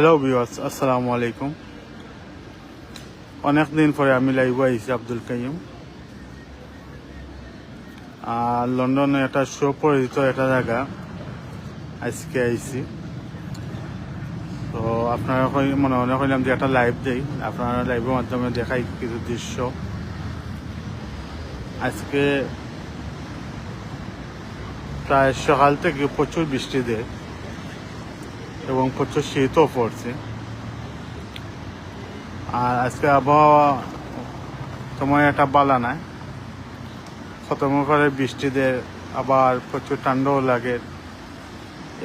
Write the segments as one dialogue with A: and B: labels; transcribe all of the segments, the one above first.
A: Hello বিওয়াস আসসালামু আলাইকুম অনেক দিন পরে আমি লাইভ আইছি আব্দুল কাইম আর লন্ডনে একটা সুপরিচিত একটা জায়গা আজকে আইসি তো আপনারা মনে মনে করলাম যে একটা লাইভ দেই। আপনারা লাইভের মাধ্যমে দেখাই কিছু দৃশ্য। আজকে প্রায় সকাল থেকে প্রচুর বৃষ্টি দেয়। এবং প্রচুর শীতও পড়ছে। আর আজকে আবহাওয়া তোমার একটা বালা নাই। খতম করে বৃষ্টিতে আবার প্রচুর ঠান্ডাও লাগে।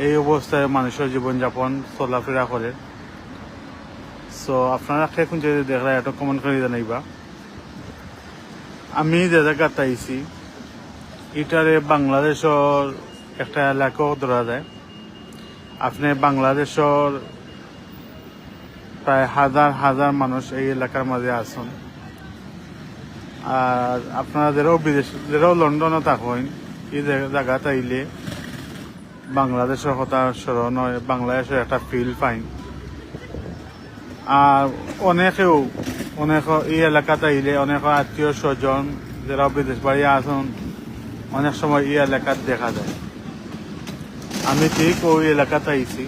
A: এই অবস্থায় মানুষের জীবনযাপন চলাফেরা করে। সো আপনারা এখন যদি দেখলে এটা কমেন্ট করে জানাইবা আমি যে জায়গাতে আইছি, এটারে বাংলাদেশের একটা এলাকাও ধরা যায়। আপনি বাংলাদেশের প্রায় হাজার হাজার মানুষ এই এলাকার মাঝে আছেন। আর আপনারা যেরাও বিদেশ, যেরাও লন্ডনে থাকেন, এই জায়গা- আইলে বাংলাদেশের কথা স্মরণ হয় বাংলাদেশের একটা ফিল পাইন। আর অনেকেও অনেক এই এলাকাতে আইলে অনেক আত্মীয় স্বজন যারা বিদেশ বাড়ি আছেন, অনেক সময় এই এলাকাত দেখা যায়। আমি ঠিক ওই এলাকাতে আইছি।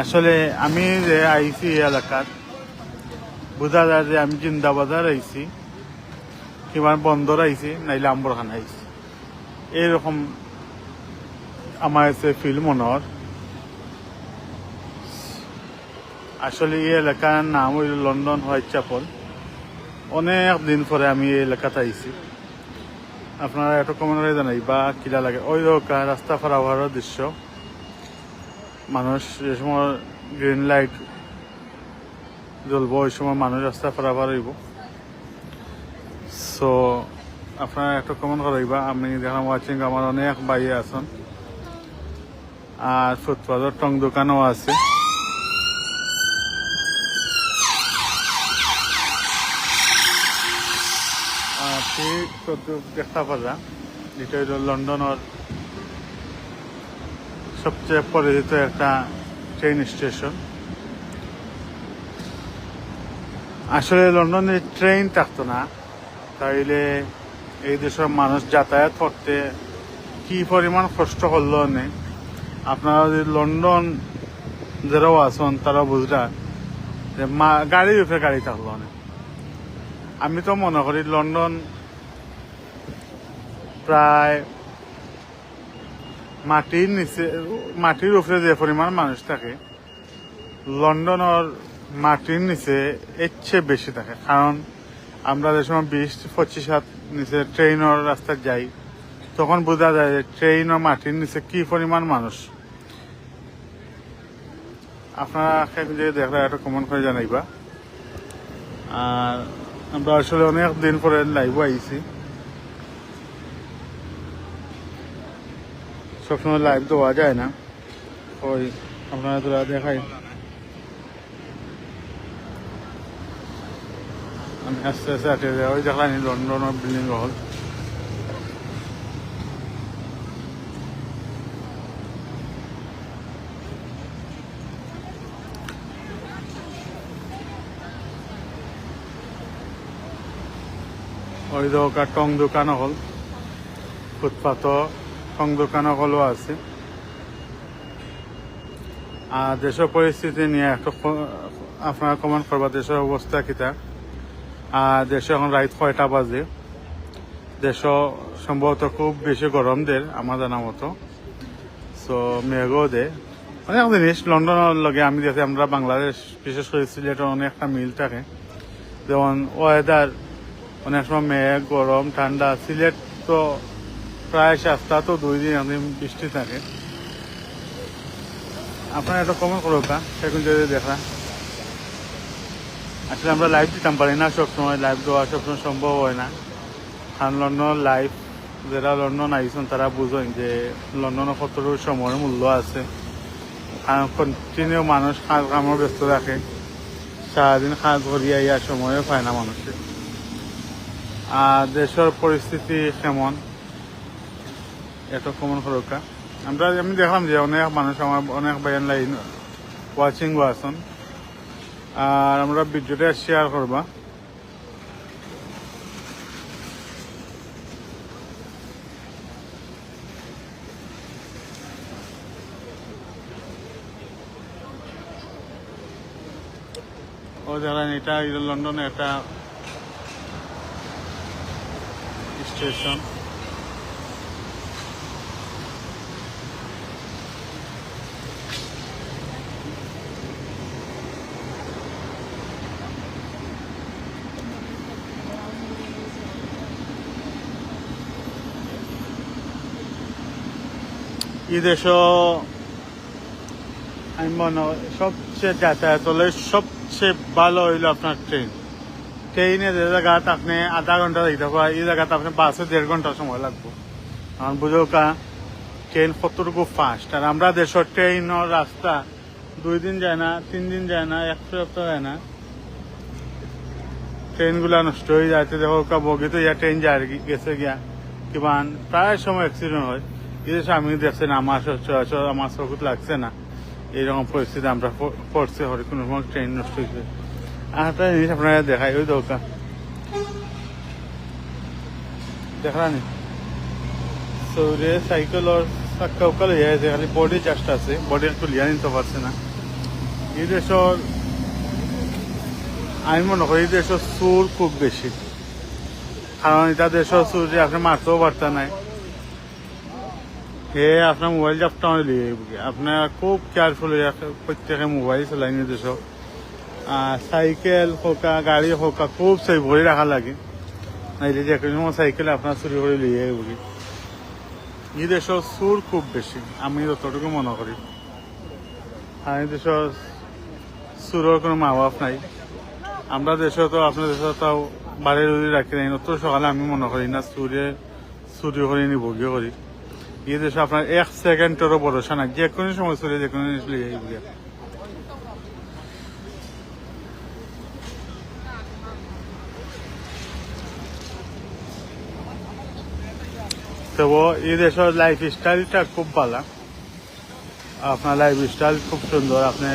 A: আসলে আমি যে আইছি এই এলাকাত বোঝা যায় যে আমি জিন্দাবাজার আইছি, কিমান বন্দর আইছি, নাইলে আম্বরখানা আইছি। এইরকম আমার কাছে ফিল মনে হয় আসলে এই এলাকার নাম হইল লন্ডন হোয়াইট চ্যাপল। অনেক দিন পরে আমি এই এলাকাতে আইছি। আপনারা একটু কমেন্ট করে জানাই বা কিলা লাগে। ওই রাস্তা পারাবার দৃশ্য। মানুষ যে সময় গ্রিন লাইট জ্বলব, ওই সময় মানুষ রাস্তা পারাবার হইব। সো আপনারা একটু কমেন্ট করাইবা আমি দেখলাম ওয়াচিং আমার অনেক বাইরে আছেন। আর ফুটপাথের টং দোকানও আছে। আর ঠিক কত- দেখা পারা যেটা হইল লন্ডনের সবচেয়ে পরিচিত একটা ট্রেন স্টেশন আসলে লন্ডনে ট্রেন থাকতো না। তাইলে এই দেশের মানুষ যাতায়াত করতে কি পরিমাণ কষ্ট করল নে? আপনারা যদি লন্ডন যারাও আছেন, তারা বুঝরা যে মা গাড়ির উপরে গাড়ি থাকল না। আমি তো মনে করি লন্ডন প্রায় মাটির নিচে, মাটির উপরে যে পরিমাণ মানুষ থাকে, লন্ডনের মাটির নিচে এর চেয়ে বেশি থাকে। কারণ আমরা যে সময় বিশ, পঁচিশ হাত নিচে ট্রেনের রাস্তায় যাই, তখন বোঝা যায় যে ট্রেন ও মাটির নিচে কি পরিমাণ মানুষ। আপনারা এখন যে দেখলে একটা কমেন্ট করে জানাইবা। আর আমরা আসলে অনেক দিন পরে লাইভ আইছি। সবসময় লাইভ দেওয়া যায় না। ওই আপনারা তোরা দেখাই। আমি আস্তে আস্তে আটে যাই। ওই দেখানি লন্ডনের বিল্ডিং হল ওই দোকান টং দোকান হল। ফুটপাথ। হলও আছে। আর দেশের পরিস্থিতি নিয়ে একটু আপনারা কমেন্ট করবা, দেশের অবস্থা কিতা? আর দেশে এখন রাইত কয়টা বাজে। দেশ সম্ভবত খুব বেশি গরম দের আমার জানা মতো। সো মেঘও দে। অনেক জিনিস, লন্ডনের লগে আমি দেখি, আমরা বাংলাদেশ, বিশেষ করে সিলেটের অনেকটা মিল থাকে। যেমন ওয়েদার অনেক সময় মেঘ, গরম, ঠান্ডা। সিলেট তো প্রায় সাতটা তো দুই দিন আমি বৃষ্টি থাকে। আপনারা একটা কমেন্ট করো কা সেখানে যদি দেখা। আসলে আমরা লাইভ দিতাম, পারি না সবসময় লাইভ দেওয়া সবসময় সম্ভব হয় না। কারণ লন্ডন লাইভ যারা লন্ডন আইসন তারা বুঝেন যে লন্ডনে কতটুকু সময়ের মূল্য আছে। কারণ কন্টিনিউ মানুষ কাজ কামে ব্যস্ত থাকে। সারাদিন কাজ করিয়া ইয়ার সময়ও পায় না মানুষের। আর দেশের পরিস্থিতি কেমন? এত কমন হরকা আমরা, আমি দেখলাম যে অনেক মানুষ আমার, অনেক বায়ান লাইন ওয়াচিং ওয়াসন আর আমরা ভিডিওটা শেয়ার করবা। ও এটা লন্ডনে একটা স্টেশন। এই দেশও আমি মনে সবচেয়ে যাতায়াত হলে সবচেয়ে ভালো হইল আপনার ট্রেন। ট্রেনে যে জায়গাত আপনি আধা ঘণ্টা যাইতে পারেন এই জায়গাতে আপনি বাসে দেড় ঘণ্টা সময় লাগবে। কারণ বুঝো কা, ট্রেন কতটুকু ফাস্ট আর আমরা দেশের ট্রেনের রাস্তা দুই দিন যায় না, তিন দিন যায় না, এক সপ্তাহ যায় না। ট্রেনগুলা নষ্ট হয়ে যাচ্ছে দেখো কা বগি তো ইয়া ট্রেন যায় গেছে গিয়া। কিবা প্রায় সময় অ্যাক্সিডেন্ট হয়। দেশে আমি দেখছি না, আমার আমার চকুত লাগছে না। এইরকম পরিস্থিতি আমরা পড়ছি হরে কোনো সময় ট্রেন নষ্ট হয়েছে আর একটা জিনিস আপনারা দেখাই ওই দৌকা দেখানি সৌরে সাইকেল ওর চাক্কা উক্কা লইয়া আছে খালি বডি জাস্ট আছে বডি একটু লিয়া নিতে পারছে না। এই দেশের আমি মনে করি এই দেশের সুর খুব বেশি। কারণ এটা দেশের সুর যে আপনি মারতেও পারতে নাই। হে আপনার মোবাইল জাপটা লিয়ে আপনার খুব কেয়ারফুল প্রত্যেকে মোবাইল চালাই নি দেশ সাইকেল হোকা গাড়ি হোকা খুব সেই ভরে রাখা লাগে। নাইলে যে কোনো সাইকেল আপনার চুরি করে লিয়ে বুঝি এই দেশের সুর খুব বেশি, আমি যতটুকু মনে করি। আর এই দেশের সুরের কোনো মা বাপ নাই। আমরা দেশে তো, আপনার দেশে তাও বাড়ি রাখি নাই তো সকালে আমি মনে করি না চুরে চুরি করে নি ভোগিও করি? এই দেশে আপনার এক সেকেন্ডেরও ভরসা নাই যে কোনো সময় চুরি যে কোনো জিনিস গিয়া। তো এই দেশের লাইফ স্টাইলটা খুব ভালো আপনার লাইফ স্টাইল খুব সুন্দর, আপনি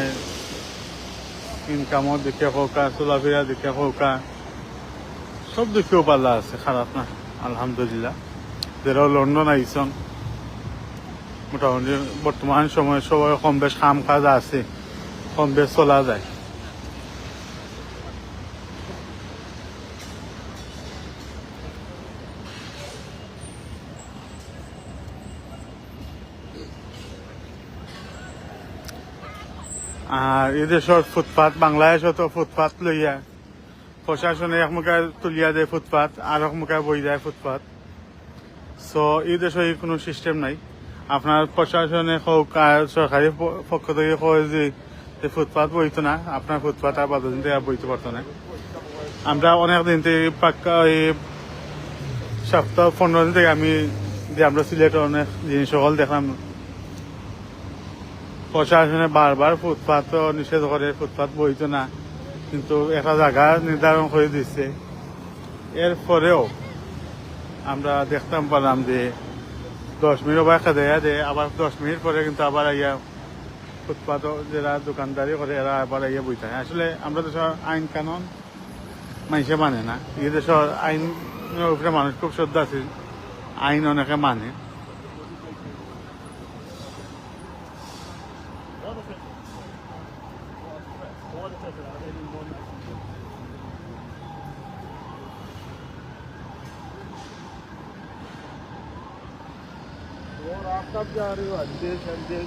A: ইনকামও দিকে হোকা চলাফেরা দিকে হোকা সব দিকেও পাল্লা আছে, খারাপ না, আলহামদুলিল্লাহ যারাও লন্ডন আইসন মোটামুটি বর্তমান সময়ে সবাই কম বেশ কাম কাজ আছে, কম বেশ চলা যায়। আর এদেশের ফুটপাত, বাংলাদেশও তো ফুটপাত লইয়া, প্রশাসনে একমুখে তুলিয়া দেয় ফুটপাত, আর একমুখে বই যায় ফুটপাত। সো এই কোনো সিস্টেম নাই। আপনার প্রশাসনে হোক আর সরকারি পক্ষ থেকে কয় যে ফুটপাত বইতো না, আপনার ফুটপাত আর বাদদিন দিন থেকে বইতে পারতো না। আমরা অনেক দিন থেকে পাক্কা এই সপ্তাহ পনেরো দিন থেকে আমি যে আমরা সিলেটে অনেক জিনিস সকল দেখলাম। প্রশাসনে বারবার ফুটপাত নিষেধ করে, ফুটপাত বইতো না, কিন্তু একটা জায়গা নির্ধারণ করে দিচ্ছে এরপরেও আমরা দেখতাম পারলাম যে দশ মিনিট একটা দেয়া, দেয়, আবার দশ মিনিট পরে কিন্তু আবার ইয়া ফুটপাত যারা দোকানদারি করে, এরা আবার ইয়ে বই থাকে আসলে আমরা দেশের আইন কানুন মানুষে মানে না। এই দেশের আইনের উপরে মানুষ খুব শ্রদ্ধা শ্রদ্ধাশীল। আইন অনেকে মানে।
B: और आप कब जा रहे हो? अध्यक्ष संधेर